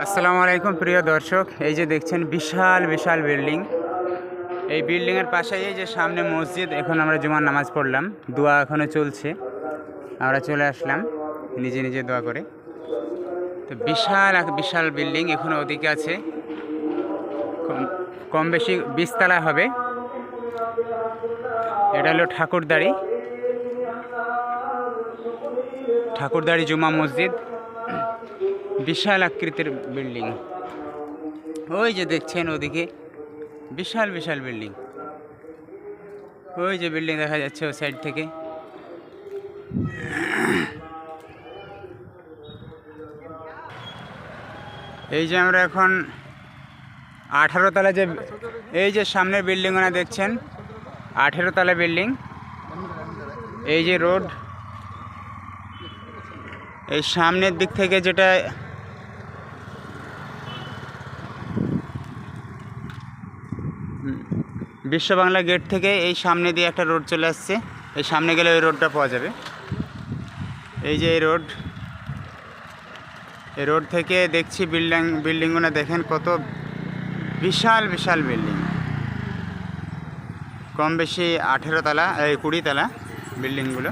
আসসালামু আলাইকুম, প্রিয় দর্শক। এই যে দেখছেন, বিশাল বিশাল বিল্ডিং। এই বিল্ডিংয়ের পাশেই যে সামনে মসজিদ, এখন আমরা জুমার নামাজ পড়লাম। দোয়া এখনও চলছে। আমরা চলে আসলাম, নিজে নিজে দোয়া করে। তো বিশাল এক বিশাল বিল্ডিং এখনও ওদিকে আছে। কম- কম বেশি বিশতলা হবে। এটা হলো ঠাকুরদাড়ি। ঠাকুরদাড়ি জুমা মসজিদ। বিশাল আকৃতির বিল্ডিং। ওই যে দেখছেন ওদিকে, বিশাল বিশাল বিল্ডিং। ওই যে বিল্ডিং দেখা যাচ্ছে ওই সাইড থেকে। এই যে আমরা এখন আঠারো তলা যে, এই যে সামনের বিল্ডিংগুলো দেখছেন, আঠেরো তলা বিল্ডিং। এই যে রোড। এই সামনের দিক থেকে যেটা বিশ্ব বাংলা গেট থেকে এই সামনে দিয়ে একটা রোড চলে আসছে। এই সামনে গেলে ওই রোডটা পাওয়া যাবে। এই যে এই রোড এই রোড থেকে দেখছি বিল্ডিং, বিল্ডিংগুলো দেখেন কত বিশাল বিশাল বিল্ডিং। কম বেশি আঠেরো তলা, এই কুড়ি তলা বিল্ডিংগুলো।